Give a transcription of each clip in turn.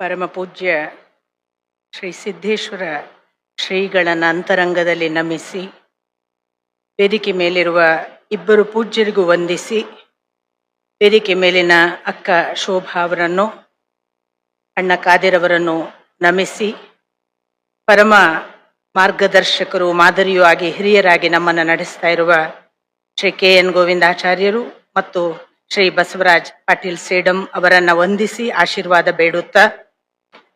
ಪರಮ ಪೂಜ್ಯ ಶ್ರೀ ಸಿದ್ದೇಶ್ವರ ಶ್ರೀಗಳನ್ನ ಅಂತರಂಗದಲ್ಲಿ ನಮಿಸಿ, ವೇದಿಕೆ ಮೇಲಿರುವ ಇಬ್ಬರು ಪೂಜ್ಯರಿಗೂ ವಂದಿಸಿ, ವೇದಿಕೆ ಮೇಲಿನ ಅಕ್ಕ ಶೋಭಾ ಅವರನ್ನು, ಅಣ್ಣ ಕಾದಿರವರನ್ನು ನಮಿಸಿ, ಪರಮ ಮಾರ್ಗದರ್ಶಕರು, ಮಾದರಿಯೂ ಆಗಿ ಹಿರಿಯರಾಗಿ ನಮ್ಮನ್ನು ನಡೆಸ್ತಾ ಇರುವ ಶ್ರೀ ಕೆ ಎನ್ ಗೋವಿಂದಾಚಾರ್ಯರು ಮತ್ತು ಶ್ರೀ ಬಸವರಾಜ್ ಪಾಟೀಲ್ ಸೇಡಂ ಅವರನ್ನ ವಂದಿಸಿ ಆಶೀರ್ವಾದ ಬೇಡುತ್ತಾ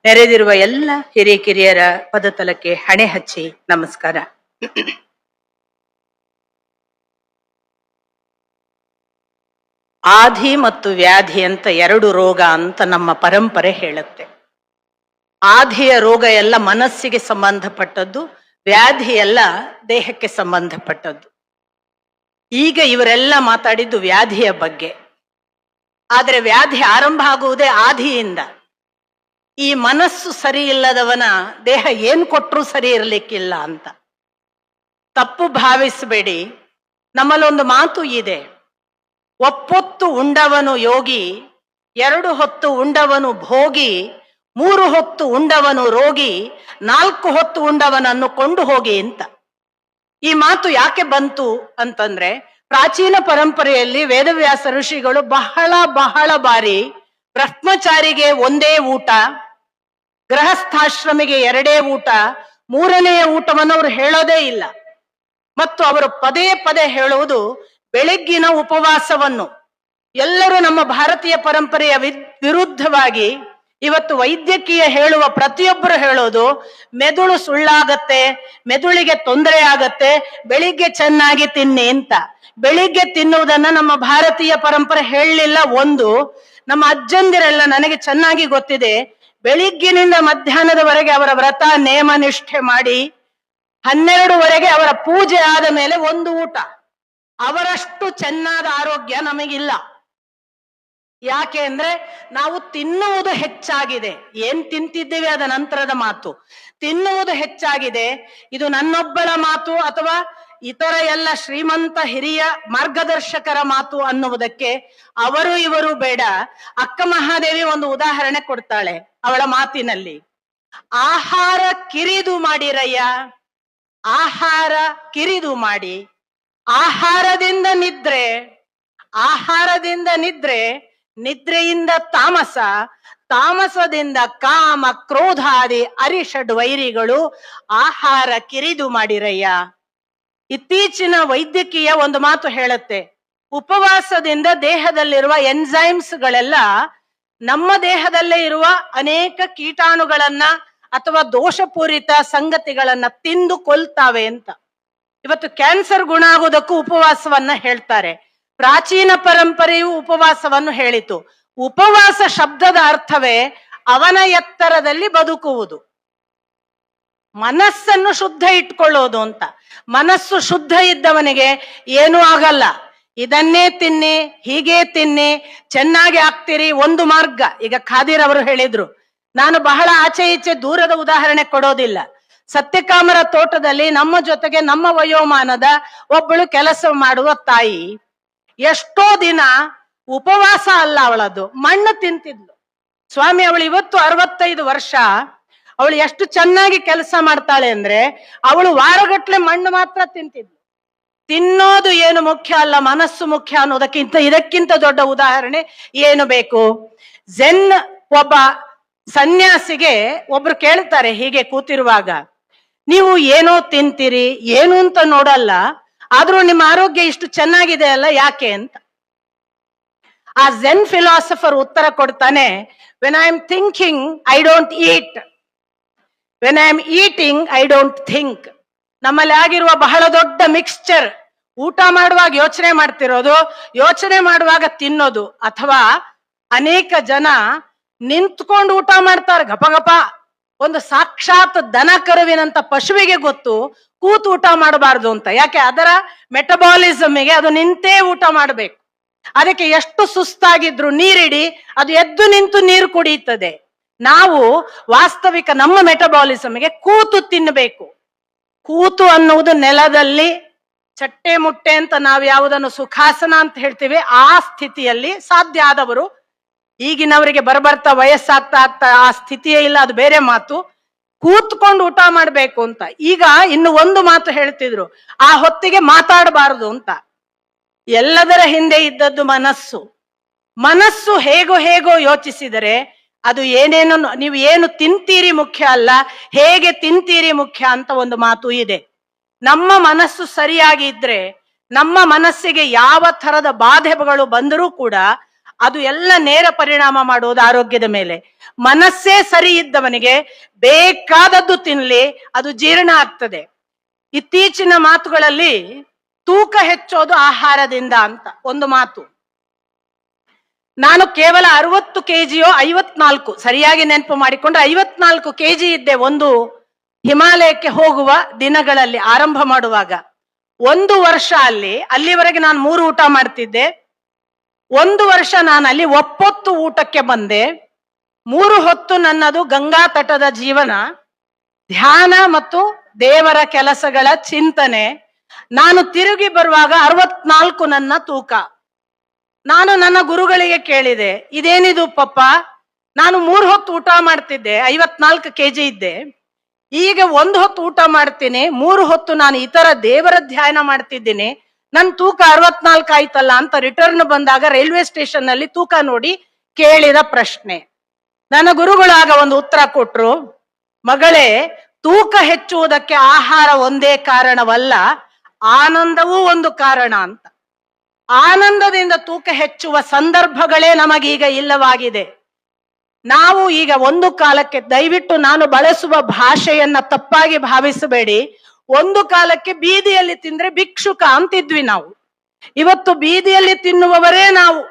ನೆರೆದಿರುವ ಎಲ್ಲ ಹಿರಿಯ ಕಿರಿಯರ ಪದತಲಕ್ಕೆ ಹಣೆ ಹಚ್ಚಿ ನಮಸ್ಕಾರ. ಆಧಿ ಮತ್ತು ವ್ಯಾಧಿ ಅಂತ ಎರಡು ರೋಗ ಅಂತ ನಮ್ಮ ಪರಂಪರೆ ಹೇಳುತ್ತೆ. ಆಧಿಯ ರೋಗ ಎಲ್ಲ ಮನಸ್ಸಿಗೆ ಸಂಬಂಧಪಟ್ಟದ್ದು, ವ್ಯಾಧಿ ಎಲ್ಲ ದೇಹಕ್ಕೆ ಸಂಬಂಧಪಟ್ಟದ್ದು. ಈಗ ಇವರೆಲ್ಲ ಮಾತಾಡಿದ್ದು ವ್ಯಾಧಿಯ ಬಗ್ಗೆ. ಆದರೆ ವ್ಯಾಧಿ ಆರಂಭ ಆಗುವುದೇ ಆದಿಯಿಂದ ಈ ಮನಸ್ಸು ಸರಿ ಇಲ್ಲದವನ ದೇಹ ಏನ್ ಕೊಟ್ಟರೂ ಸರಿ ಇರಲಿಕ್ಕಿಲ್ಲ ಅಂತ. ತಪ್ಪು ಭಾವಿಸಬೇಡಿ. ನಮ್ಮಲ್ಲೊಂದು ಮಾತು ಇದೆ. ಒಪ್ಪೊತ್ತು ಉಂಡವನು ಯೋಗಿ, ಎರಡು ಹೊತ್ತು ಉಂಡವನು ಭೋಗಿ, ಮೂರು ಹೊತ್ತು ಉಂಡವನು ರೋಗಿ, ನಾಲ್ಕು ಹೊತ್ತು ಉಂಡವನನ್ನು ಕೊಂಡು ಹೋಗಿ ಅಂತ. ಈ ಮಾತು ಯಾಕೆ ಬಂತು ಅಂತಂದ್ರೆ ಪ್ರಾಚೀನ ಪರಂಪರೆಯಲ್ಲಿ ವೇದವ್ಯಾಸ ಋಷಿಗಳು ಬಹಳ ಬಹಳ ಬಾರಿ ಬ್ರಹ್ಮಚಾರಿಗೆ ಒಂದೇ ಊಟ, ಗೃಹಸ್ಥಾಶ್ರಮಿಗೆ ಎರಡೇ ಊಟ, ಮೂರನೆಯ ಊಟವನ್ನು ಅವರು ಹೇಳೋದೇ ಇಲ್ಲ. ಮತ್ತು ಅವರು ಪದೇ ಪದೇ ಹೇಳುವುದು ಬೆಳಗ್ಗಿನ ಉಪವಾಸವನ್ನು. ಎಲ್ಲರೂ ನಮ್ಮ ಭಾರತೀಯ ಪರಂಪರೆಯ ವಿರುದ್ಧವಾಗಿ ಇವತ್ತು ವೈದ್ಯಕೀಯ ಹೇಳುವ ಪ್ರತಿಯೊಬ್ಬರು ಹೇಳೋದು, ಮೆದುಳು ಸುಳ್ಳಾಗತ್ತೆ, ಮೆದುಳಿಗೆ ತೊಂದರೆ ಆಗತ್ತೆ, ಬೆಳಿಗ್ಗೆ ಚೆನ್ನಾಗಿ ತಿನ್ನಿ ಅಂತ. ಬೆಳಿಗ್ಗೆ ತಿನ್ನುವುದನ್ನ ನಮ್ಮ ಭಾರತೀಯ ಪರಂಪರೆ ಹೇಳಲಿಲ್ಲ ಒಂದು ನಮ್ಮ ಅಜ್ಜಂದಿರೆಲ್ಲ ನನಗೆ ಚೆನ್ನಾಗಿ ಗೊತ್ತಿದೆ. ಬೆಳಿಗ್ಗಿನಿಂದ ಮಧ್ಯಾಹ್ನದವರೆಗೆ ಅವರ ವ್ರತ, ನೇಮ, ನಿಷ್ಠೆ ಮಾಡಿ ಹನ್ನೆರಡುವರೆಗೆ ಅವರ ಪೂಜೆ ಆದ ಮೇಲೆ ಒಂದು ಊಟ. ಅವರಷ್ಟು ಚೆನ್ನಾದ ಆರೋಗ್ಯ ನಮಗಿಲ್ಲ. ಯಾಕೆ ಅಂದ್ರೆ ನಾವು ತಿನ್ನುವುದು ಹೆಚ್ಚಾಗಿದೆ. ಏನ್ ತಿಂತಿದ್ದೇವೆ ಅದ ನಂತರದ ಮಾತು. ತಿನ್ನುವುದು ಹೆಚ್ಚಾಗಿದೆ. ಇದು ನನ್ನೊಬ್ಬಳ ಮಾತು ಅಥವಾ ಇತರ ಎಲ್ಲ ಶ್ರೀಮಂತ ಹಿರಿಯ ಮಾರ್ಗದರ್ಶಕರ ಮಾತು ಅನ್ನುವುದಕ್ಕೆ ಅವರು ಇವರು ಬೇಡ. ಅಕ್ಕ ಮಹಾದೇವಿ ಒಂದು ಉದಾಹರಣೆ ಕೊಡ್ತಾಳೆ ಅವಳ ಮಾತಿನಲ್ಲಿ. ಆಹಾರ ಕಿರಿದು ಮಾಡಿರಯ್ಯ. ಆಹಾರ ಕಿರಿದು ಮಾಡಿ. ಆಹಾರದಿಂದ ನಿದ್ರೆ. ಆಹಾರದಿಂದ ನಿದ್ರೆ. ನಿದ್ರೆಯಿಂದ ತಾಮಸ. ತಾಮಸದಿಂದ ಕಾಮ ಕ್ರೋಧಾದಿ ಅರಿಷಡ್ ವೈರಿಗಳು ಆಹಾರ ಕಿರಿದು ಮಾಡಿರಯ್ಯ. ಇತ್ತೀಚಿನ ವೈದ್ಯಕೀಯ ಒಂದು ಮಾತು ಹೇಳುತ್ತೆ. ಉಪವಾಸದಿಂದ ದೇಹದಲ್ಲಿರುವ ಎನ್ಸೈಮ್ಸ್ ಗಳೆಲ್ಲ ನಮ್ಮ ದೇಹದಲ್ಲೇ ಇರುವ ಅನೇಕ ಕೀಟಾಣುಗಳನ್ನ ಅಥವಾ ದೋಷಪೂರಿತ ಸಂಗತಿಗಳನ್ನ ತಿಂದು ಕೊಲ್ತಾವೆ ಅಂತ. ಇವತ್ತು ಕ್ಯಾನ್ಸರ್ ಗುಣ ಆಗುವುದಕ್ಕೂ ಉಪವಾಸವನ್ನ ಹೇಳ್ತಾರೆ. ಪ್ರಾಚೀನ ಪರಂಪರೆಯು ಉಪವಾಸವನ್ನು ಹೇಳಿತು. ಉಪವಾಸ ಶಬ್ದದ ಅರ್ಥವೇ ಅವನ ಎತ್ತರದಲ್ಲಿ ಬದುಕುವುದು. ಮನಸ್ಸನ್ನು ಶುದ್ಧ ಇಟ್ಕೊಳ್ಳೋದು ಅಂತ. ಮನಸ್ಸು ಶುದ್ಧ ಇದ್ದವನಿಗೆ ಏನೂ ಆಗಲ್ಲ. ಇದನ್ನೇ ತಿನ್ನಿ, ಹೀಗೆ ತಿನ್ನಿ, ಚೆನ್ನಾಗಿ ಆಗ್ತೀರಿ, ಒಂದು ಮಾರ್ಗ. ಈಗ ಖಾದೀರ್ ಅವರು ಹೇಳಿದ್ರು, ನಾನು ಬಹಳ ಆಚೆ ಈಚೆ ದೂರದ ಉದಾಹರಣೆ ಕೊಡೋದಿಲ್ಲ. ಸತ್ಯಕಾಮರ ತೋಟದಲ್ಲಿ ನಮ್ಮ ಜೊತೆಗೆ ನಮ್ಮ ವಯೋಮಾನದ ಒಬ್ಬಳು ಕೆಲಸ ಮಾಡುವ ತಾಯಿ ಎಷ್ಟೋ ದಿನ ಉಪವಾಸ ಅಲ್ಲ ಅವಳದು, ಮಣ್ಣು ತಿಂತಿದ್ಲು. ಸ್ವಾಮಿ, ಅವಳು ಇವತ್ತು ಅರವತ್ತೈದು ವರ್ಷ ಅವಳು ಎಷ್ಟು ಚೆನ್ನಾಗಿ ಕೆಲಸ ಮಾಡ್ತಾಳೆ ಅಂದ್ರೆ ಅವಳು ವಾರಗಟ್ಲೆ ಮಣ್ಣು ಮಾತ್ರ ತಿಂತಿದ್ಲು. ತಿನ್ನೋದು ಏನು ಮುಖ್ಯ ಅಲ್ಲ, ಮನಸ್ಸು ಮುಖ್ಯ ಅನ್ನೋದಕ್ಕಿಂತ ಇದಕ್ಕಿಂತ ದೊಡ್ಡ ಉದಾಹರಣೆ ಏನು ಬೇಕು? ಜೆನ್ ಒಬ್ಬ ಸನ್ಯಾಸಿಗೆ ಒಬ್ರು ಕೇಳ್ತಾರೆ ಹೀಗೆ ಕೂತಿರುವಾಗ, ನೀವು ಏನೋ ತಿಂತೀರಿ, ಏನು ಅಂತ ನೋಡಲ್ಲ, ಆದ್ರೂ ನಿಮ್ಮ ಆರೋಗ್ಯ ಇಷ್ಟು ಚೆನ್ನಾಗಿದೆ ಅಲ್ಲ, ಯಾಕೆ ಅಂತ? ಆ ಜೆನ್ ಫಿಲಾಸಫರ್ ಉತ್ತರ ಕೊಡ್ತಾನೆ when I am thinking I don't eat when I am eating I don't think ನಮ್ಮಲ್ಲಿ ಆಗಿರುವ ಬಹಳ ದೊಡ್ಡ ಮಿಕ್ಸ್ಚರ್ ಊಟ ಮಾಡುವಾಗ ಯೋಚನೆ ಮಾಡ್ತಿರೋದು, ಯೋಚನೆ ಮಾಡುವಾಗ ತಿನ್ನೋದು. ಅಥವಾ ಅನೇಕ ಜನ ನಿಂತ್ಕೊಂಡು ಊಟ ಮಾಡ್ತಾರೆ, ಗಪ ಗಪ. ಒಂದು ಸಾಕ್ಷಾತ್ ದನ ಕರುವಿನಂತ ಪಶುವಿಗೆ ಗೊತ್ತು, ಕೂತು ಊಟ ಮಾಡಬಾರ್ದು ಅಂತ. ಯಾಕೆ? ಅದರ ಮೆಟಬಾಲಿಸಮ್ಗೆ ಅದು ನಿಂತೇ ಊಟ ಮಾಡಬೇಕು. ಅದಕ್ಕೆ ಎಷ್ಟು ಸುಸ್ತಾಗಿದ್ರು ನೀರಿಡಿ, ಅದು ಎದ್ದು ನಿಂತು ನೀರು ಕುಡಿಯುತ್ತದೆ. ನಾವು ವಾಸ್ತವಿಕ ನಮ್ಮ ಮೆಟಬಾಲಿಸಮ್ಗೆ ಕೂತು ತಿನ್ನಬೇಕು ಕೂತು ಅನ್ನುವುದು ನೆಲದಲ್ಲಿ ಚಟ್ಟೆ ಮುಟ್ಟೆ ಅಂತ ನಾವು ಯಾವುದನ್ನು ಸುಖಾಸನ ಅಂತ ಹೇಳ್ತೀವಿ, ಆ ಸ್ಥಿತಿಯಲ್ಲಿ ಸಾಧ್ಯ ಆದವರು, ಈಗಿನವರಿಗೆ ಬರ್ಬರ್ತಾ ವಯಸ್ಸಾಗ್ತಾ ಆಗ್ತಾ ಆ ಸ್ಥಿತಿಯೇ ಇಲ್ಲ, ಅದು ಬೇರೆ ಮಾತು. ಕೂತ್ಕೊಂಡು ಊಟ ಮಾಡ್ಬೇಕು ಅಂತ. ಈಗ ಇನ್ನು ಒಂದು ಮಾತು ಹೇಳ್ತಿದ್ರು, ಆ ಹೊತ್ತಿಗೆ ಮಾತಾಡಬಾರದು ಅಂತ. ಎಲ್ಲದರ ಹಿಂದೆ ಇದ್ದದ್ದು ಮನಸ್ಸು. ಮನಸ್ಸು ಹೇಗೋ ಹೇಗೋ ಯೋಚಿಸಿದರೆ ಅದು ಏನೇನು ನೀವು ಏನು ತಿಂತೀರಿ ಮುಖ್ಯ ಅಲ್ಲ, ಹೇಗೆ ತಿಂತೀರಿ ಮುಖ್ಯ ಅಂತ ಒಂದು ಮಾತು ಇದೆ. ನಮ್ಮ ಮನಸ್ಸು ಸರಿಯಾಗಿ ಇದ್ರೆ, ನಮ್ಮ ಮನಸ್ಸಿಗೆ ಯಾವ ತರದ ಬಾಧೆಗಳು ಬಂದರೂ ಕೂಡ ಅದು ಎಲ್ಲ ನೇರ ಪರಿಣಾಮ ಮಾಡುವುದು ಆರೋಗ್ಯದ ಮೇಲೆ. ಮನಸ್ಸೇ ಸರಿ ಇದ್ದವನಿಗೆ ಬೇಕಾದದ್ದು ತಿನ್ಲಿ, ಅದು ಜೀರ್ಣ ಆಗ್ತದೆ. ಇತ್ತೀಚಿನ ಮಾತುಗಳಲ್ಲಿ ತೂಕ ಹೆಚ್ಚೋದು ಆಹಾರದಿಂದ ಅಂತ ಒಂದು ಮಾತು. ನಾನು ಕೇವಲ ಅರವತ್ತು ಕೆಜಿಯೋ ಐವತ್ನಾಲ್ಕು, ಸರಿಯಾಗಿ ನೆನಪು ಮಾಡಿಕೊಂಡ್ರೆ ಐವತ್ನಾಲ್ಕು ಕೆಜಿ ಇದ್ದೆ ಒಂದು ಹಿಮಾಲಯಕ್ಕೆ ಹೋಗುವ ದಿನಗಳಲ್ಲಿ ಆರಂಭ ಮಾಡುವಾಗ. ಒಂದು ವರ್ಷ ಅಲ್ಲಿ, ಅಲ್ಲಿವರೆಗೆ ನಾನು ಮೂರು ಊಟ ಮಾಡ್ತಿದ್ದೆ. ಒಂದು ವರ್ಷ ನಾನು ಅಲ್ಲಿ ಒಪ್ಪೊತ್ತು ಊಟಕ್ಕೆ ಬಂದೆ. ಮೂರು ಹೊತ್ತು ನನ್ನದು ಗಂಗಾ ತಟದ ಜೀವನ, ಧ್ಯಾನ ಮತ್ತು ದೇವರ ಕೆಲಸಗಳ ಚಿಂತನೆ. ನಾನು ತಿರುಗಿ ಬರುವಾಗ ಅರವತ್ನಾಲ್ಕು ನನ್ನ ತೂಕ. ನಾನು ನನ್ನ ಗುರುಗಳಿಗೆ ಕೇಳಿದೆ, ಇದೇನಿದು ಪಪ್ಪ? ನಾನು ಮೂರ್ ಹೊತ್ತು ಊಟ ಮಾಡ್ತಿದ್ದೆ, ಐವತ್ನಾಲ್ಕು ಕೆಜಿ ಇದ್ದೆ. ಈಗ ಒಂದು ಹೊತ್ತು ಊಟ ಮಾಡ್ತೀನಿ, ಮೂರು ಹೊತ್ತು ನಾನು ಇತರ ದೇವರ ಧ್ಯಾನ ಮಾಡ್ತಿದ್ದೀನಿ. ನನ್ನ ತೂಕ ಅರವತ್ನಾಲ್ಕು ಆಯ್ತಲ್ಲ ಅಂತ ರಿಟರ್ನ್ ಬಂದಾಗ ರೈಲ್ವೆ ಸ್ಟೇಷನ್ನಲ್ಲಿ ತೂಕ ನೋಡಿ ಕೇಳಿದ ಪ್ರಶ್ನೆ. ನನ್ನ ಗುರುಗಳಾಗ ಒಂದು ಉತ್ತರ ಕೊಟ್ರು, ಮಗಳೇ, ತೂಕ ಹೆಚ್ಚುವುದಕ್ಕೆ ಆಹಾರ ಒಂದೇ ಕಾರಣವಲ್ಲ, ಆನಂದವೂ ಒಂದು ಕಾರಣ ಅಂತ. ಆನಂದದಿಂದ ತೂಕ ಹೆಚ್ಚುವ ಸಂದರ್ಭಗಳೇ ನಮಗೀಗ ಇಲ್ಲವಾಗಿದೆ. ನಾವು ಈಗ ಒಂದು ಕಾಲಕ್ಕೆ ದಯವಿಟ್ಟು ನಾನು ಬಳಸುವ ಭಾಷೆಯನ್ನ ತಪ್ಪಾಗಿ ಭಾವಿಸಬೇಡಿ. ಒಂದು ಕಾಲಕ್ಕೆ ಬೀದಿಯಲ್ಲಿ ತಿಂದ್ರೆ ಭಿಕ್ಷುಕ ಅಂತಿದ್ವಿ ನಾವು. ಇವತ್ತು ಬೀದಿಯಲ್ಲಿ ತಿನ್ನುವವರೇ ನಾವು.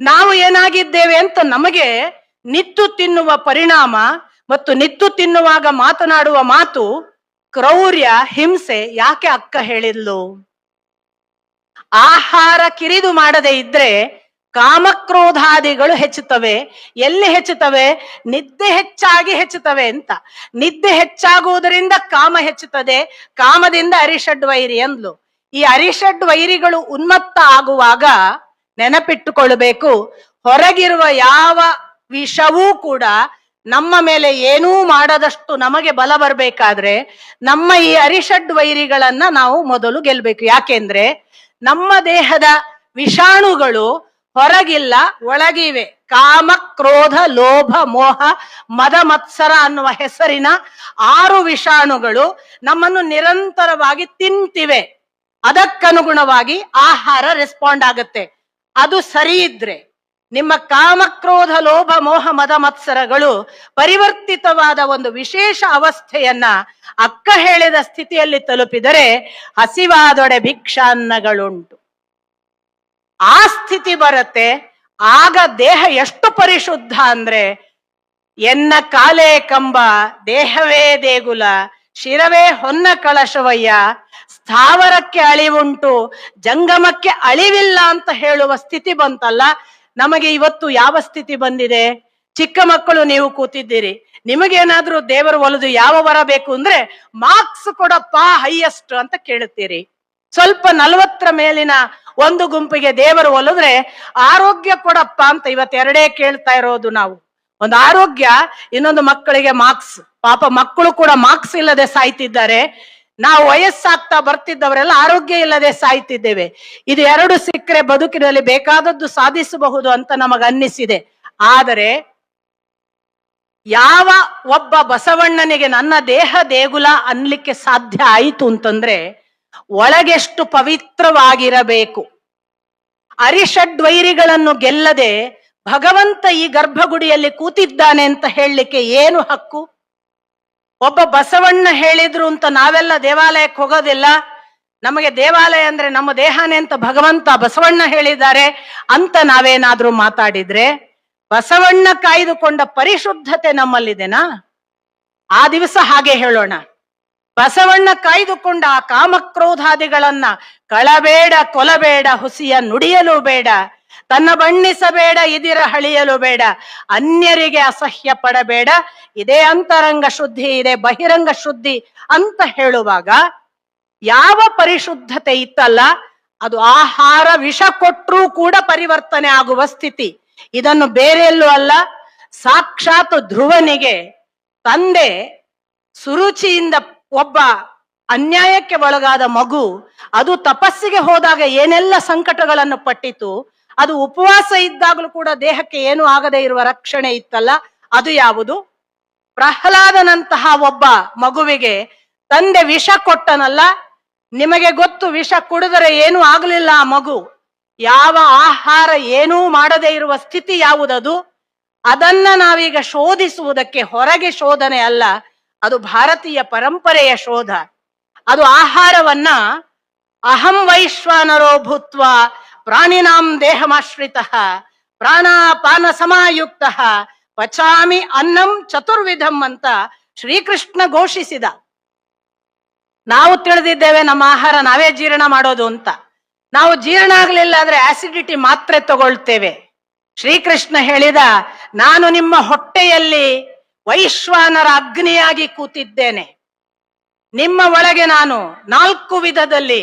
ನಾವು ಏನಾಗಿದ್ದೇವೆ ಅಂತ ನಮಗೆ ನಿತ್ತು ತಿನ್ನುವ ಪರಿಣಾಮ ಮತ್ತು ನಿತ್ತು ತಿನ್ನುವಾಗ ಮಾತನಾಡುವ ಮಾತು ಕ್ರೌರ್ಯ, ಹಿಂಸೆ ಯಾಕೆ ಅಕ್ಕ ಹೇಳಿದ್ಲು? ಆಹಾರ ಕಿರಿದು ಮಾಡದೆ ಇದ್ರೆ ಕಾಮಕ್ರೋಧಾದಿಗಳು ಹೆಚ್ಚುತ್ತವೆ. ಎಲ್ಲಿ ಹೆಚ್ಚುತ್ತವೆ? ನಿದ್ದೆ ಹೆಚ್ಚಾಗಿ ಹೆಚ್ಚುತ್ತವೆ ಅಂತ. ನಿದ್ದೆ ಹೆಚ್ಚಾಗುವುದರಿಂದ ಕಾಮ ಹೆಚ್ಚುತ್ತದೆ. ಕಾಮದಿಂದ ಅರಿಷಡ್ ವೈರಿ ಅಂದ್ಲು. ಈ ಅರಿಷಡ್ ವೈರಿಗಳು ಉನ್ಮತ್ತ ಆಗುವಾಗ ನೆನಪಿಟ್ಟುಕೊಳ್ಳಬೇಕು. ಹೊರಗಿರುವ ಯಾವ ವಿಷವೂ ಕೂಡ ನಮ್ಮ ಮೇಲೆ ಏನೂ ಮಾಡದಷ್ಟು ನಮಗೆ ಬಲ ಬರಬೇಕಾದ್ರೆ ನಮ್ಮ ಈ ಅರಿಷಡ್ ವೈರಿಗಳನ್ನ ನಾವು ಮೊದಲು ಗೆಲ್ಬೇಕು. ಯಾಕೆಂದ್ರೆ ನಮ್ಮ ದೇಹದ ವಿಷಾಣುಗಳು ಹೊರಗಿಲ್ಲ, ಒಳಗಿವೆ. ಕಾಮ, ಕ್ರೋಧ, ಲೋಭ, ಮೋಹ, ಮದ, ಮತ್ಸರ ಅನ್ನುವ ಹೆಸರಿನ ಆರು ವಿಷಾಣುಗಳು ನಮ್ಮನ್ನು ನಿರಂತರವಾಗಿ ತಿಂತಿವೆ. ಅದಕ್ಕನುಗುಣವಾಗಿ ಆಹಾರ ರೆಸ್ಪಾಂಡ್ ಆಗುತ್ತೆ. ಅದು ಸರಿ ಇದ್ರೆ. ನಿಮ್ಮ ಕಾಮಕ್ರೋಧ, ಲೋಭ, ಮೋಹ, ಮದ, ಮತ್ಸರಗಳು ಪರಿವರ್ತಿತವಾದ ಒಂದು ವಿಶೇಷ ಅವಸ್ಥೆಯನ್ನ ಅಕ್ಕ ಹೇಳಿದ ಸ್ಥಿತಿಯಲ್ಲಿ ತಲುಪಿದರೆ ಹಸಿವಾದೊಡೆ ಭಿಕ್ಷಾನ್ನಗಳುಂಟು. ಆ ಸ್ಥಿತಿ ಬರುತ್ತೆ, ಆಗ ದೇಹ ಎಷ್ಟು ಪರಿಶುದ್ಧ ಅಂದ್ರೆ ಎನ್ನ ಕಾಲೇ ಕಂಬ, ದೇಹವೇ ದೇಗುಲ, ಶಿರವೇ ಹೊನ್ನ ಕಳಶವಯ್ಯ, ಸ್ಥಾವರಕ್ಕೆ ಅಳಿವುಂಟು, ಜಂಗಮಕ್ಕೆ ಅಳಿವಿಲ್ಲ ಅಂತ ಹೇಳುವ ಸ್ಥಿತಿ ಬಂತಲ್ಲ ನಮಗೆ ಇವತ್ತು ಯಾವ ಸ್ಥಿತಿ ಬಂದಿದೆ? ಚಿಕ್ಕ ಮಕ್ಕಳು ನೀವು ಕೂತಿದ್ದೀರಿ. ನಿಮಗೇನಾದ್ರೂ ದೇವರು ಒಲಿದು ಯಾವ ವರ ಬೇಕು ಅಂದ್ರೆ ಮಾರ್ಕ್ಸ್ ಕೊಡಪ್ಪ ಹೈಯೆಸ್ಟ್ ಅಂತ ಕೇಳುತ್ತೀರಿ. ಸ್ವಲ್ಪ ನಲವತ್ತರ ಮೇಲಿನ ಒಂದು ಗುಂಪಿಗೆ ದೇವರು ಒಲಿದ್ರೆ ಆರೋಗ್ಯ ಕೊಡಪ್ಪ ಅಂತ ಇವತ್ತೆರಡೇ ಕೇಳ್ತಾ ಇರೋದು ನಾವು. ಒಂದು ಆರೋಗ್ಯ, ಇನ್ನೊಂದು ಮಕ್ಕಳಿಗೆ ಮಾರ್ಕ್ಸ್. ಪಾಪ ಮಕ್ಕಳು ಕೂಡ ಮಾರ್ಕ್ಸ್ ಇಲ್ಲದೆ ಸಾಯ್ತಿದ್ದಾರೆ. ನಾವು ವಯಸ್ಸಾಗ್ತಾ ಬರ್ತಿದ್ದವರೆಲ್ಲ ಆರೋಗ್ಯ ಇಲ್ಲದೆ ಸಾಯ್ತಿದ್ದೇವೆ. ಇದು ಎರಡು ಸಿಕ್ಕರೆ ಬದುಕಿನಲ್ಲಿ ಬೇಕಾದದ್ದು ಸಾಧಿಸಬಹುದು ಅಂತ ನಮಗನ್ನಿಸಿದೆ. ಆದರೆ ಯಾವ ಒಬ್ಬ ಬಸವಣ್ಣನಿಗೆ ನನ್ನ ದೇಹ ದೇಗುಲ ಅನ್ಲಿಕ್ಕೆ ಸಾಧ್ಯ ಆಯಿತು ಅಂತಂದ್ರೆ ಒಳಗೆಷ್ಟು ಪವಿತ್ರವಾಗಿರಬೇಕು. ಅರಿಷಡ್ವೈರಿಗಳನ್ನು ಗೆಲ್ಲದೆ ಭಗವಂತ ಈ ಗರ್ಭಗುಡಿಯಲ್ಲಿ ಕೂತಿದ್ದಾನೆ ಅಂತ ಹೇಳಲಿಕ್ಕೆ ಏನು ಹಕ್ಕು? ಒಬ್ಬ ಬಸವಣ್ಣ ಹೇಳಿದ್ರು ಅಂತ ನಾವೆಲ್ಲ ದೇವಾಲಯಕ್ಕೆ ಹೋಗೋದಿಲ್ಲ. ನಮಗೆ ದೇವಾಲಯ ಅಂದ್ರೆ ನಮ್ಮ ದೇಹನೇ ಅಂತ ಭಗವಂತ ಬಸವಣ್ಣ ಹೇಳಿದ್ದಾರೆ ಅಂತ ನಾವೇನಾದ್ರೂ ಮಾತಾಡಿದ್ರೆ, ಬಸವಣ್ಣ ಕಾಯ್ದುಕೊಂಡ ಪರಿಶುದ್ಧತೆ ನಮ್ಮಲ್ಲಿದೆನಾ? ಆ ದಿವಸ ಹಾಗೆ ಹೇಳೋಣ. ಬಸವಣ್ಣ ಕಾಯ್ದುಕೊಂಡ ಆ ಕಾಮಕ್ರೋಧಾದಿಗಳನ್ನ, ಕಳಬೇಡ, ಕೊಲಬೇಡ, ಹುಸಿಯ ನುಡಿಯಲು ಬೇಡ. ತನ್ನ ಬಣ್ಣಿಸಬೇಡ, ಇದಿರ ಹಳಿಯಲು ಬೇಡ, ಅನ್ಯರಿಗೆ ಅಸಹ್ಯ ಪಡಬೇಡ, ಇದೇ ಅಂತರಂಗ ಶುದ್ಧಿ, ಇದೆ ಬಹಿರಂಗ ಶುದ್ಧಿ ಅಂತ ಹೇಳುವಾಗ ಯಾವ ಪರಿಶುದ್ಧತೆ ಇತ್ತಲ್ಲ, ಅದು ಆಹಾರ ವಿಷ ಕೊಟ್ಟರೂ ಕೂಡ ಪರಿವರ್ತನೆ ಆಗುವ ಸ್ಥಿತಿ. ಇದನ್ನು ಬೇರೆಲ್ಲೂ ಅಲ್ಲ, ಸಾಕ್ಷಾತ್ ಧ್ರುವನಿಗೆ ತಂದೆ ಸುರುಚಿಯಿಂದ ಒಬ್ಬ ಅನ್ಯಾಯಕ್ಕೆ ಒಳಗಾದ ಮಗು, ಅದು ತಪಸ್ಸಿಗೆ ಹೋದಾಗ ಏನೆಲ್ಲ ಸಂಕಟಗಳನ್ನು ಪಟ್ಟಿತು ಅದು ಉಪವಾಸ ಇದ್ದಾಗಲೂ ಕೂಡ ದೇಹಕ್ಕೆ ಏನು ಆಗದೆ ಇರುವ ರಕ್ಷಣೆ ಇತ್ತಲ್ಲ, ಅದು ಯಾವುದು? ಪ್ರಹ್ಲಾದನಂತಹ ಒಬ್ಬ ಮಗುವಿಗೆ ತಂದೆ ವಿಷ ಕೊಟ್ಟನಲ್ಲ, ನಿಮಗೆ ಗೊತ್ತು ವಿಷ ಕುಡಿದರೆ ಏನೂ ಆಗಲಿಲ್ಲ ಆ ಮಗು. ಯಾವ ಆಹಾರ ಏನೂ ಮಾಡದೇ ಇರುವ ಸ್ಥಿತಿ ಯಾವುದದು? ಅದನ್ನ ನಾವೀಗ ಶೋಧಿಸುವುದಕ್ಕೆ ಹೊರಗೆ ಶೋಧನೆ ಅಲ್ಲ, ಅದು ಭಾರತೀಯ ಪರಂಪರೆಯ ಶೋಧ. ಅದು ಆಹಾರವನ್ನ ಅಹಂ ವೈಶ್ವಾನರೋ ಭೂತ್ವ ಪ್ರಾಣಿನಾಂ ದೇಹಮಾಶ್ರಿತ ಪ್ರಾಣಾಪಾನ ಸಮಾಯುಕ್ತ ಪಚಾಮಿ ಅನ್ನಂ ಚತುರ್ವಿಧಂ ಅಂತ ಶ್ರೀಕೃಷ್ಣ ಘೋಷಿಸಿದ. ನಾವು ತಿಳಿದಿದ್ದೇವೆ ನಮ್ಮ ಆಹಾರ ನಾವೇ ಜೀರ್ಣ ಮಾಡೋದು ಅಂತ. ನಾವು ಜೀರ್ಣ ಆಗ್ಲಿಲ್ಲ ಅಂದ್ರೆ ಆಸಿಡಿಟಿ ಮಾತ್ರೆ ತಗೊಳ್ತೇವೆ. ಶ್ರೀಕೃಷ್ಣ ಹೇಳಿದ, ನಾನು ನಿಮ್ಮ ಹೊಟ್ಟೆಯಲ್ಲಿ ವೈಶ್ವಾನರ ಅಗ್ನಿಯಾಗಿ ಕೂತಿದ್ದೇನೆ. ನಿಮ್ಮ ಒಳಗೆ ನಾನು ನಾಲ್ಕು ವಿಧದಲ್ಲಿ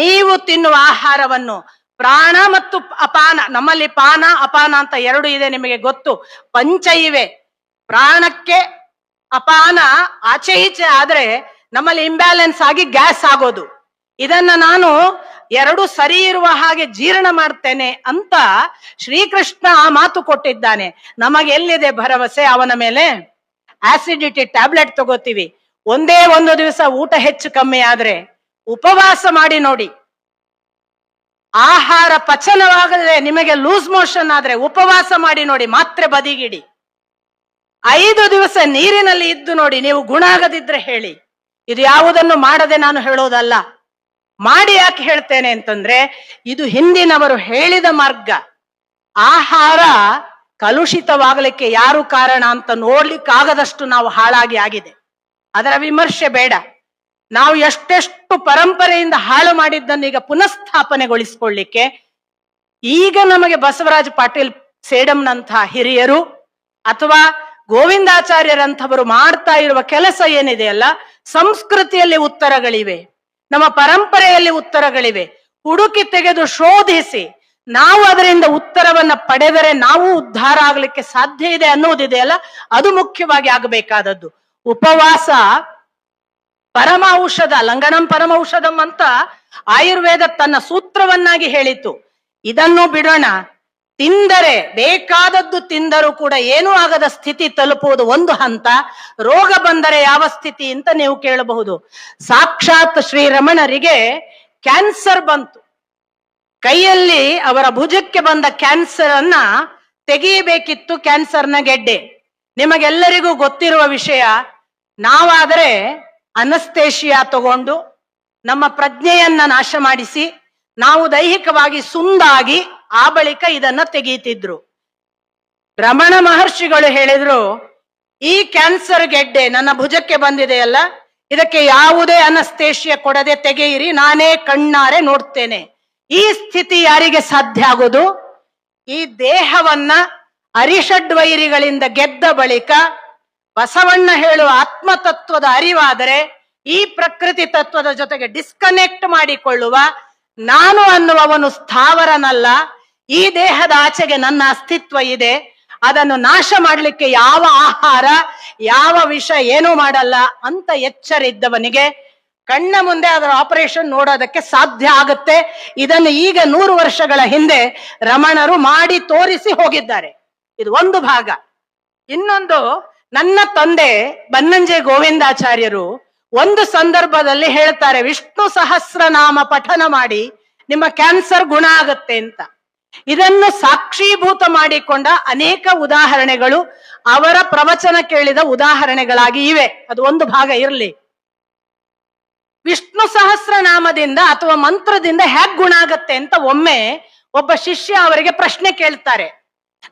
ನೀವು ತಿನ್ನುವ ಆಹಾರವನ್ನು ಪ್ರಾಣ ಮತ್ತು ಅಪಾನ, ನಮ್ಮಲ್ಲಿ ಪಾನ, ಅಪಾನ ಅಂತ ಎರಡು ಇದೆ ನಿಮಗೆ ಗೊತ್ತು. ಪಂಚ ಇವೆ. ಪ್ರಾಣಕ್ಕೆ ಅಪಾನ, ಆಚೆ ಈಚೆ ಆದ್ರೆ ನಮ್ಮಲ್ಲಿ ಇಂಬ್ಯಾಲೆನ್ಸ್ ಆಗಿ ಗ್ಯಾಸ್ ಆಗೋದು. ಇದನ್ನ ನಾನು ಎರಡು ಸರಿ ಇರುವ ಹಾಗೆ ಜೀರ್ಣ ಮಾಡ್ತೇನೆ ಅಂತ ಶ್ರೀಕೃಷ್ಣ ಆ ಮಾತು ಕೊಟ್ಟಿದ್ದಾನೆ. ನಮಗೆ ಎಲ್ಲಿದೆ ಭರವಸೆ? ಅವನ ಮೇಲೆ ಆಸಿಡಿಟಿ ಟ್ಯಾಬ್ಲೆಟ್ ತಗೋತೀವಿ. ಒಂದೇ ಒಂದು ದಿವಸ ಊಟ ಹೆಚ್ಚು ಕಮ್ಮಿ ಆದ್ರೆ ಉಪವಾಸ ಮಾಡಿ ನೋಡಿ. ಆಹಾರ ಪಚನವಾಗದೆ ನಿಮಗೆ ಲೂಸ್ ಮೋಷನ್ ಆದ್ರೆ ಉಪವಾಸ ಮಾಡಿ ನೋಡಿ ಮಾತ್ರೆ ಬದಿಗಿಡಿ. ಐದು ದಿವಸ ನೀರಿನಲ್ಲಿ ಇದ್ದು ನೋಡಿ ನೀವು ಗುಣ ಆಗದಿದ್ರೆ ಹೇಳಿ. ಇದು ಯಾವುದನ್ನು ಮಾಡದೆ ನಾನು ಹೇಳೋದಲ್ಲ. ಮಾಡಿ ಯಾಕೆ ಹೇಳ್ತೇನೆ ಅಂತಂದ್ರೆ, ಇದು ಹಿಂದಿನವರು ಹೇಳಿದ ಮಾರ್ಗ. ಆಹಾರ ಕಲುಷಿತವಾಗಲಿಕ್ಕೆ ಯಾರು ಕಾರಣ ಅಂತ ನೋಡ್ಲಿಕ್ಕಾಗದಷ್ಟು ನಾವು ಹಾಳಾಗಿ ಆಗಿದೆ. ಅದರ ವಿಮರ್ಶೆ ಬೇಡ. ನಾವು ಎಷ್ಟೆಷ್ಟು ಪರಂಪರೆಯಿಂದ ಹಾಳು ಮಾಡಿದ್ದನ್ನು ಈಗ ಪುನಃಸ್ಥಾಪನೆಗೊಳಿಸಿಕೊಳ್ಳಿಕ್ಕೆ, ಈಗ ನಮಗೆ ಬಸವರಾಜ ಪಾಟೀಲ್ ಸೇಡಂನಂತಹ ಹಿರಿಯರು ಅಥವಾ ಗೋವಿಂದಾಚಾರ್ಯರಂಥವರು ಮಾಡ್ತಾ ಇರುವ ಕೆಲಸ ಏನಿದೆಯಲ್ಲ ಸಂಸ್ಕೃತಿಯಲ್ಲಿ ಉತ್ತರಗಳಿವೆ, ನಮ್ಮ ಪರಂಪರೆಯಲ್ಲಿ ಉತ್ತರಗಳಿವೆ. ಹುಡುಕಿ ತೆಗೆದು ಶೋಧಿಸಿ, ನಾವು ಅದರಿಂದ ಉತ್ತರವನ್ನ ಪಡೆದರೆ ನಾವು ಉದ್ಧಾರ ಆಗ್ಲಿಕ್ಕೆ ಸಾಧ್ಯ ಇದೆ ಅನ್ನೋದಿದೆಯಲ್ಲ ಅದು ಮುಖ್ಯವಾಗಿ ಆಗಬೇಕಾದದ್ದು. ಉಪವಾಸ ಪರಮ ಔಷಧ ಲಂಗನಂ ಪರಮ ಔಷಧಂ ಅಂತ ಆಯುರ್ವೇದ ತನ್ನ ಸೂತ್ರವನ್ನಾಗಿ ಹೇಳಿತು ಇದನ್ನು ಬಿಡೋಣ. ತಿಂದರೆ, ಬೇಕಾದದ್ದು ತಿಂದರೂ ಕೂಡ ಏನೂ ಆಗದ ಸ್ಥಿತಿ ತಲುಪುವುದು ಒಂದು ಹಂತ. ರೋಗ ಬಂದರೆ ಯಾವ ಸ್ಥಿತಿ ಅಂತ ನೀವು ಕೇಳಬಹುದು. ಸಾಕ್ಷಾತ್ ಶ್ರೀರಮಣರಿಗೆ ಕ್ಯಾನ್ಸರ್ ಬಂತು. ಕೈಯಲ್ಲಿ ಅವರ ಭುಜಕ್ಕೆ ಬಂದ ಕ್ಯಾನ್ಸರ್ ಅನ್ನ ತೆಗೆಯಬೇಕಿತ್ತು ಕ್ಯಾನ್ಸರ್ನ ಗೆಡ್ಡೆ. ನಿಮಗೆಲ್ಲರಿಗೂ ಗೊತ್ತಿರುವ ವಿಷಯ, ನಾವಾದರೆ ಅನಸ್ತೇಶಿಯಾ ತಗೊಂಡು ನಮ್ಮ ಪ್ರಜ್ಞೆಯನ್ನ ನಾಶ ಮಾಡಿಸಿ ನಾವು ದೈಹಿಕವಾಗಿ ಸುಂದಾಗಿ ಆ ಬಳಿಕ ಇದನ್ನ ತೆಗೀತಿದ್ರು. ರಮಣ ಮಹರ್ಷಿಗಳು ಹೇಳಿದ್ರು, ಈ ಕ್ಯಾನ್ಸರ್ ಗೆಡ್ಡೆ ನನ್ನ ಭುಜಕ್ಕೆ ಬಂದಿದೆಯಲ್ಲ, ಇದಕ್ಕೆ ಯಾವುದೇ ಅನಸ್ತೇಶಿಯ ಕೊಡದೆ ತೆಗೆಯಿರಿ, ನಾನೇ ಕಣ್ಣಾರೆ ನೋಡ್ತೇನೆ. ಈ ಸ್ಥಿತಿ ಯಾರಿಗೆ ಸಾಧ್ಯ ಆಗೋದು? ಈ ದೇಹವನ್ನ ಅರಿಷಡ್ವೈರಿಗಳಿಂದ ಗೆದ್ದ ಬಳಿಕ ಬಸವಣ್ಣ ಹೇಳುವ ಆತ್ಮತತ್ವದ ಅರಿವಾದರೆ ಈ ಪ್ರಕೃತಿ ತತ್ವದ ಜೊತೆಗೆ ಡಿಸ್ಕನೆಕ್ಟ್ ಮಾಡಿಕೊಳ್ಳುವ ನಾನು ಅನ್ನುವವನು ಸ್ಥಾವರನಲ್ಲ, ಈ ದೇಹದ ಆಚೆಗೆ ನನ್ನ ಅಸ್ತಿತ್ವ ಇದೆ, ಅದನ್ನು ನಾಶ ಮಾಡಲಿಕ್ಕೆ ಯಾವ ಆಹಾರ, ಯಾವ ವಿಷ ಏನೂ ಮಾಡಲ್ಲ ಅಂತ ಎಚ್ಚರ ಇದ್ದವನಿಗೆ ಕಣ್ಣ ಮುಂದೆ ಅದರ ಆಪರೇಷನ್ ನೋಡೋದಕ್ಕೆ ಸಾಧ್ಯ ಆಗುತ್ತೆ. ಇದನ್ನು ಈಗ ನೂರು ವರ್ಷಗಳ ಹಿಂದೆ ರಮಣರು ಮಾಡಿ ತೋರಿಸಿ ಹೋಗಿದ್ದಾರೆ. ಇದು ಒಂದು ಭಾಗ. ಇನ್ನೊಂದು ನನ್ನ ತಂದೆ ಬನ್ನಂಜೆ ಗೋವಿಂದಾಚಾರ್ಯರು ಒಂದು ಸಂದರ್ಭದಲ್ಲಿ ಹೇಳ್ತಾರೆ, ವಿಷ್ಣು ಸಹಸ್ರನಾಮ ಪಠನ ಮಾಡಿ ನಿಮ್ಮ ಕ್ಯಾನ್ಸರ್ ಗುಣ ಆಗತ್ತೆ ಅಂತ. ಇದನ್ನು ಸಾಕ್ಷೀಭೂತ ಮಾಡಿಕೊಂಡ ಅನೇಕ ಉದಾಹರಣೆಗಳು ಅವರ ಪ್ರವಚನ ಕೇಳಿದ ಉದಾಹರಣೆಗಳಾಗಿ ಇವೆ. ಅದು ಒಂದು ಭಾಗ ಇರಲಿ. ವಿಷ್ಣು ಸಹಸ್ರನಾಮದಿಂದ ಅಥವಾ ಮಂತ್ರದಿಂದ ಹೇಗ್ ಗುಣ ಆಗತ್ತೆ ಅಂತ ಒಮ್ಮೆ ಒಬ್ಬ ಶಿಷ್ಯ ಅವರಿಗೆ ಪ್ರಶ್ನೆ ಕೇಳ್ತಾರೆ.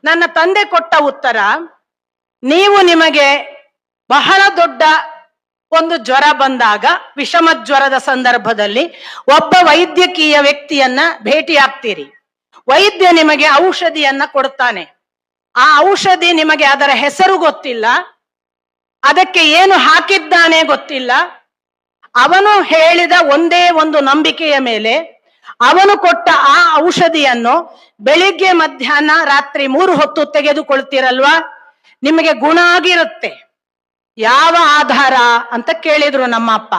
ನನ್ನ ತಂದೆ ಕೊಟ್ಟ ಉತ್ತರ ನೀವು ನಿಮಗೆ ಬಹಳ ದೊಡ್ಡ ಒಂದು ಜ್ವರ ಬಂದಾಗ, ವಿಷಮ ಜ್ವರದ ಸಂದರ್ಭದಲ್ಲಿ ಒಬ್ಬ ವೈದ್ಯಕೀಯ ವ್ಯಕ್ತಿಯನ್ನ ಭೇಟಿಯಾಗ್ತೀರಿ. ವೈದ್ಯ ನಿಮಗೆ ಔಷಧಿಯನ್ನ ಕೊಡ್ತಾನೆ. ಆ ಔಷಧಿ ನಿಮಗೆ ಅದರ ಹೆಸರು ಗೊತ್ತಿಲ್ಲ. ಅದಕ್ಕೆ ಏನು ಹಾಕಿದ್ದಾನೆ ಗೊತ್ತಿಲ್ಲ. ಅವನು ಹೇಳಿದ ಒಂದೇ ಒಂದು ನಂಬಿಕೆಯ ಮೇಲೆ ಅವನು ಕೊಟ್ಟ ಆ ಔಷಧಿಯನ್ನು ಬೆಳಿಗ್ಗೆ ಮಧ್ಯಾಹ್ನ ರಾತ್ರಿ ಮೂರು ಹೊತ್ತು ತೆಗೆದುಕೊಳ್ತೀರಲ್ವಾ? ನಿಮಗೆ ಗುಣ ಆಗಿರುತ್ತೆ. ಯಾವ ಆಧಾರ ಅಂತ ಕೇಳಿದ್ರು ನಮ್ಮ ಅಪ್ಪ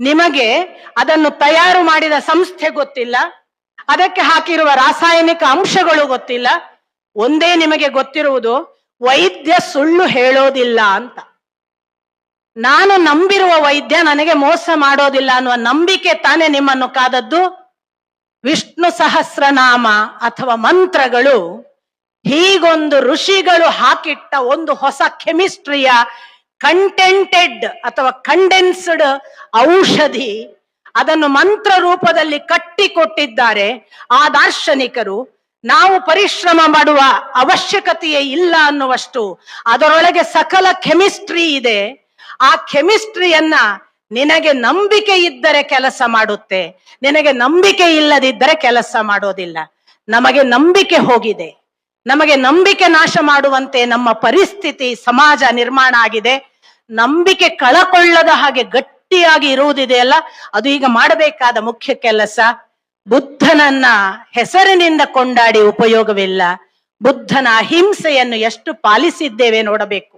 ನಿಮಗೆ ಅದನ್ನು ತಯಾರು ಮಾಡಿದ ಸಂಸ್ಥೆ ಗೊತ್ತಿಲ್ಲ. ಅದಕ್ಕೆ ಹಾಕಿರುವ ರಾಸಾಯನಿಕ ಅಂಶಗಳು ಗೊತ್ತಿಲ್ಲ. ಒಂದೇ ನಿಮಗೆ ಗೊತ್ತಿರುವುದು ವೈದ್ಯ ಸುಳ್ಳು ಹೇಳೋದಿಲ್ಲ ಅಂತ. ನಾನು ನಂಬಿರುವ ವೈದ್ಯ ನನಗೆ ಮೋಸ ಮಾಡೋದಿಲ್ಲ ಅನ್ನುವ ನಂಬಿಕೆ ತಾನೇ ನಿಮ್ಮನ್ನು ಕಾದದ್ದು. ವಿಷ್ಣು ಸಹಸ್ರನಾಮ ಅಥವಾ ಮಂತ್ರಗಳು ಹೀಗೊಂದು ಋಷಿಗಳು ಹಾಕಿಟ್ಟ ಒಂದು ಹೊಸ ಕೆಮಿಸ್ಟ್ರಿಯ ಕಂಟೆಂಟೆಡ್ ಅಥವಾ ಕಂಡೆನ್ಸ್ಡ್ ಔಷಧಿ ಅದನ್ನು ಮಂತ್ರ ರೂಪದಲ್ಲಿ ಕಟ್ಟಿಕೊಟ್ಟಿದ್ದಾರೆ. ಆ ದಾರ್ಶನಿಕರು, ನಾವು ಪರಿಶ್ರಮ ಮಾಡುವ ಅವಶ್ಯಕತೆಯೇ ಇಲ್ಲ ಅನ್ನುವಷ್ಟು ಅದರೊಳಗೆ ಸಕಲ ಕೆಮಿಸ್ಟ್ರಿ ಇದೆ. ಆ ಕೆಮಿಸ್ಟ್ರಿಯನ್ನ ನಿನಗೆ ನಂಬಿಕೆ ಇದ್ದರೆ ಕೆಲಸ ಮಾಡುತ್ತೆ. ನಿನಗೆ ನಂಬಿಕೆ ಇಲ್ಲದಿದ್ದರೆ ಕೆಲಸ ಮಾಡೋದಿಲ್ಲ. ನಮಗೆ ನಂಬಿಕೆ ಹೋಗಿದೆ. ನಮಗೆ ನಂಬಿಕೆ ನಾಶ ಮಾಡುವಂತೆ ನಮ್ಮ ಪರಿಸ್ಥಿತಿ, ಸಮಾಜ ನಿರ್ಮಾಣ ಆಗಿದೆ. ನಂಬಿಕೆ ಕಳಕೊಳ್ಳದ ಹಾಗೆ ಗಟ್ಟಿಯಾಗಿ ಇರುವುದಿದೆಯಲ್ಲ ಅದು ಈಗ ಮಾಡಬೇಕಾದ ಮುಖ್ಯ ಕೆಲಸ. ಬುದ್ಧನನ್ನ ಹೆಸರಿನಿಂದ ಕೊಂಡಾಡಿ ಉಪಯೋಗವಿಲ್ಲ. ಬುದ್ಧನ ಅಹಿಂಸೆಯನ್ನು ಎಷ್ಟು ಪಾಲಿಸಿದ್ದೇವೆ ನೋಡಬೇಕು.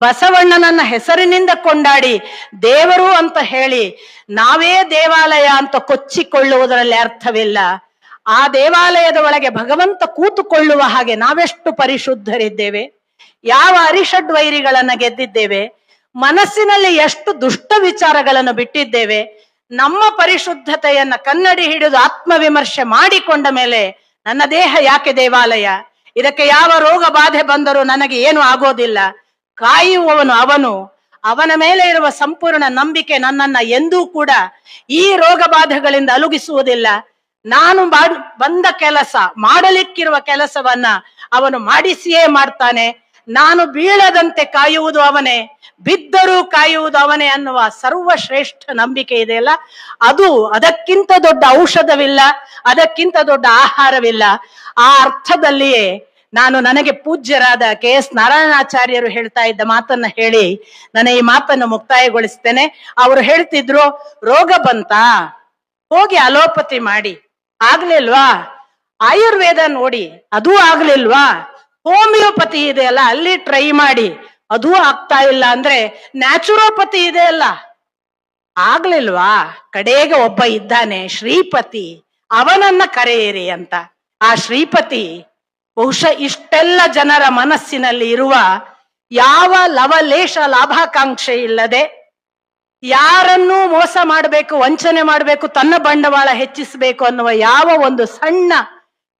ಬಸವಣ್ಣನನ್ನ ಹೆಸರಿನಿಂದ ಕೊಂಡಾಡಿ ದೇವರು ಅಂತ ಹೇಳಿ ನಾವೇ ದೇವಾಲಯ ಅಂತ ಕೊಚ್ಚಿಕೊಳ್ಳುವುದರಲ್ಲಿ ಅರ್ಥವಿಲ್ಲ. ಆ ದೇವಾಲಯದ ಒಳಗೆ ಭಗವಂತ ಕೂತುಕೊಳ್ಳುವ ಹಾಗೆ ನಾವೆಷ್ಟು ಪರಿಶುದ್ಧರಿದ್ದೇವೆ? ಯಾವ ಅರಿಷಡ್ ವೈರಿಗಳನ್ನ ಗೆದ್ದಿದ್ದೇವೆ? ಮನಸ್ಸಿನಲ್ಲಿ ಎಷ್ಟು ದುಷ್ಟ ವಿಚಾರಗಳನ್ನು ಬಿಟ್ಟಿದ್ದೇವೆ? ನಮ್ಮ ಪರಿಶುದ್ಧತೆಯನ್ನ ಕನ್ನಡಿ ಹಿಡಿದು ಆತ್ಮವಿಮರ್ಶೆ ಮಾಡಿಕೊಂಡ ಮೇಲೆ ನನ್ನ ದೇಹ ಯಾಕೆ ದೇವಾಲಯ? ಇದಕ್ಕೆ ಯಾವ ರೋಗ ಬಾಧೆ ಬಂದರೂ ನನಗೆ ಏನು ಆಗೋದಿಲ್ಲ? ಕಾಯುವವನು ಅವನು. ಅವನ ಮೇಲೆ ಇರುವ ಸಂಪೂರ್ಣ ನಂಬಿಕೆ ನನ್ನನ್ನ ಎಂದೂ ಕೂಡ ಈ ರೋಗ ಬಾಧೆಗಳಿಂದ ಅಲುಗಿಸುವುದಿಲ್ಲ. ನಾನು ಮಾಡ್- ಬಂದ ಕೆಲಸ, ಮಾಡಲಿಕ್ಕಿರುವ ಕೆಲಸವನ್ನ ಅವನು ಮಾಡಿಸಿಯೇ ಮಾಡ್ತಾನೆ. ನಾನು ಬೀಳದಂತೆ ಕಾಯುವುದು ಅವನೇ, ಬಿದ್ದರೂ ಕಾಯುವುದು ಅವನೇ ಅನ್ನುವ ಸರ್ವಶ್ರೇಷ್ಠ ನಂಬಿಕೆ ಇದೆಯಲ್ಲ? ಅದು ಅದಕ್ಕಿಂತ ದೊಡ್ಡ ಔಷಧವಿಲ್ಲ, ಅದಕ್ಕಿಂತ ದೊಡ್ಡ ಆಹಾರವಿಲ್ಲ. ಆ ಅರ್ಥದಲ್ಲಿಯೇ ನಾನು ನನಗೆ ಪೂಜ್ಯರಾದ ಕೆ ಎಸ್ ನಾರಾಯಣಾಚಾರ್ಯರು ಹೇಳ್ತಾ ಇದ್ದ ಮಾತನ್ನ ಹೇಳಿ ನಾನು ಈ ಮಾತನ್ನು ಮುಕ್ತಾಯಗೊಳಿಸ್ತೇನೆ. ಅವರು ಹೇಳ್ತಿದ್ರು, ರೋಗ ಬಂತಾ? ಹೋಗಿ ಅಲೋಪತಿ ಮಾಡಿ. ಆಗ್ಲಿಲ್ವಾ ಆಯುರ್ವೇದ ನೋಡಿ, ಅದು ಆಗ್ಲಿಲ್ವಾ ಹೋಮಿಯೋಪತಿ ಇದೆ ಅಲ್ಲ, ಅಲ್ಲಿ ಟ್ರೈ ಮಾಡಿ. ಅದು ಆಗ್ತಾ ಇಲ್ಲ ಅಂದ್ರೆ ನ್ಯಾಚುರೋಪತಿ ಇದೆ ಅಲ್ಲ. ಆಗ್ಲಿಲ್ವಾ ಕಡೆಗೆ ಒಬ್ಬ ಇದ್ದಾನೆ, ಶ್ರೀಪತಿ, ಅವನನ್ನ ಕರೆಯಿರಿ ಅಂತ. ಆ ಶ್ರೀಪತಿ ಬಹುಶಃ ಇಷ್ಟೆಲ್ಲ ಜನರ ಮನಸ್ಸಿನಲ್ಲಿ ಇರುವ ಯಾವ ಲವಲೇಶ ಲಾಭಾಕಾಂಕ್ಷೆ ಇಲ್ಲದೆ ಯಾರನ್ನೂ ಮೋಸ ಮಾಡಬೇಕು, ವಂಚನೆ ಮಾಡಬೇಕು, ತನ್ನ ಬಂಡವಾಳ ಹೆಚ್ಚಿಸಬೇಕು ಅನ್ನುವ ಯಾವ ಒಂದು ಸಣ್ಣ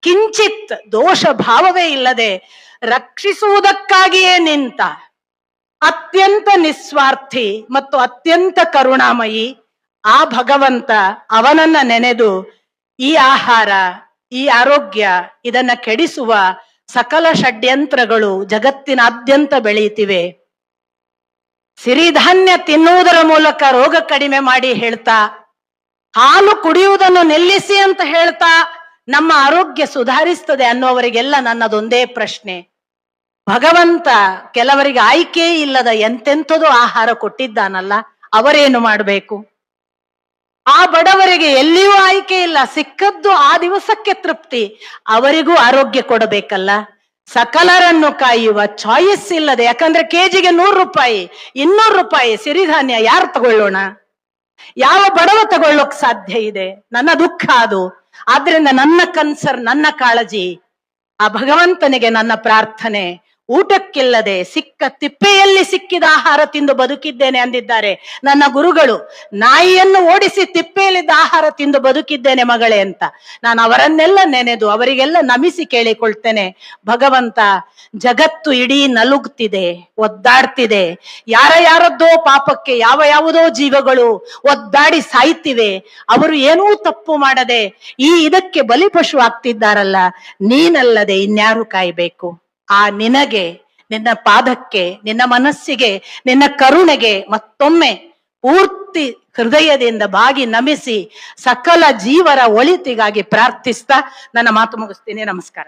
ಕಿಂಚಿತ್ ದೋಷ ಭಾವವೇ ಇಲ್ಲದೆ ರಕ್ಷಿಸುವುದಕ್ಕಾಗಿಯೇ ನಿಂತ ಅತ್ಯಂತ ನಿಸ್ವಾರ್ಥಿ ಮತ್ತು ಅತ್ಯಂತ ಕರುಣಾಮಯಿ ಆ ಭಗವಂತ ಅವನನ್ನ ನೆನೆದು ಈ ಆಹಾರ, ಈ ಆರೋಗ್ಯ, ಇದನ್ನ ಕೆಡಿಸುವ ಸಕಲ ಷಡ್ಯಂತ್ರಗಳು ಜಗತ್ತಿನಾದ್ಯಂತ ಬೆಳೆಯುತ್ತಿವೆ. ಸಿರಿಧಾನ್ಯ ತಿನ್ನುವುದರ ಮೂಲಕ ರೋಗ ಕಡಿಮೆ ಮಾಡಿ ಹೇಳ್ತಾ, ಹಾಲು ಕುಡಿಯುವುದನ್ನು ನಿಲ್ಲಿಸಿ ಅಂತ ಹೇಳ್ತಾ ನಮ್ಮ ಆರೋಗ್ಯ ಸುಧಾರಿಸ್ತದೆ ಅನ್ನೋವರಿಗೆಲ್ಲ ನನ್ನದೊಂದೇ ಪ್ರಶ್ನೆ. ಭಗವಂತ ಕೆಲವರಿಗೆ ಆಯ್ಕೆ ಇಲ್ಲದ ಎಂತೆಂಥದೋ ಆಹಾರ ಕೊಟ್ಟಿದ್ದಾನಲ್ಲ, ಅವರೇನು ಮಾಡಬೇಕು? ಆ ಬಡವರಿಗೆ ಎಲ್ಲಿಯೂ ಆಯ್ಕೆ ಇಲ್ಲ, ಸಿಕ್ಕದ್ದು ಆ ದಿವಸಕ್ಕೆ ತೃಪ್ತಿ, ಅವರಿಗೂ ಆರೋಗ್ಯ ಕೊಡಬೇಕಲ್ಲ? ಸಕಲರನ್ನು ಕಾಯುವ ಚಾಯ್ಸ್ ಇಲ್ಲದೆ, ಯಾಕಂದ್ರೆ ಕೆಜಿಗೆ ನೂರು ರೂಪಾಯಿ, ಇನ್ನೂರು ರೂಪಾಯಿ ಸಿರಿಧಾನ್ಯ ಯಾರು ತಗೊಳ್ಳೋಣ? ಯಾವ ಬಡವ ತಗೊಳ್ಳೋಕ್ ಸಾಧ್ಯ ಇದೆ? ನನ್ನ ದುಃಖ ಅದು. ಆದ್ರಿಂದ ನನ್ನ ಕನ್ಸರ್, ನನ್ನ ಕಾಳಜಿ. ಆ ಭಗವಂತನಿಗೆ ನನ್ನ ಪ್ರಾರ್ಥನೆ. ಊಟಕ್ಕಿಲ್ಲದೆ ಸಿಕ್ಕ ತಿಪ್ಪೆಯಲ್ಲಿ ಸಿಕ್ಕಿದ ಆಹಾರ ತಿಂದು ಬದುಕಿದ್ದೇನೆ ಅಂದಿದ್ದಾರೆ. ನನ್ನ ಗುರುಗಳು, ನಾಯಿಯನ್ನು ಓಡಿಸಿ ತಿಪ್ಪೆಯಲ್ಲಿದ್ದ ಆಹಾರ ತಿಂದು ಬದುಕಿದ್ದೇನೆ ಮಗಳೇ ಅಂತ. ನಾನು ಅವರನ್ನೆಲ್ಲ ನೆನೆದು ಅವರಿಗೆಲ್ಲ ನಮಿಸಿ ಕೇಳಿಕೊಳ್ತೇನೆ. ಭಗವಂತ, ಜಗತ್ತು ಇಡೀ ನಲುಗ್ತಿದೆ, ಒದ್ದಾಡ್ತಿದೆ. ಯಾರ ಯಾರದ್ದೋ ಪಾಪಕ್ಕೆ ಯಾವ ಯಾವುದೋ ಜೀವಗಳು ಒದ್ದಾಡಿ ಸಾಯ್ತಿವೆ. ಅವರು ಏನೂ ತಪ್ಪು ಮಾಡದೆ ಈ ಇದಕ್ಕೆ ಬಲಿಪಶು ಆಗ್ತಿದ್ದಾರಲ್ಲ ನೀನಲ್ಲದೆ ಇನ್ಯಾರು ಕಾಯ್ಬೇಕು. ಆ ನಿನಗೆ, ನಿನ್ನ ಪಾದಕ್ಕೆ, ನಿನ್ನ ಮನಸ್ಸಿಗೆ, ನಿನ್ನ ಕರುಣೆಗೆ ಮತ್ತೊಮ್ಮೆ ಪೂರ್ತಿ ಹೃದಯದಿಂದ ಬಾಗಿ ನಮಿಸಿ ಸಕಲ ಜೀವರ ಒಳಿತಿಗಾಗಿ ಪ್ರಾರ್ಥಿಸ್ತಾ ನನ್ನ ಮಾತು ಮುಗಿಸ್ತೀನಿ. ನಮಸ್ಕಾರ.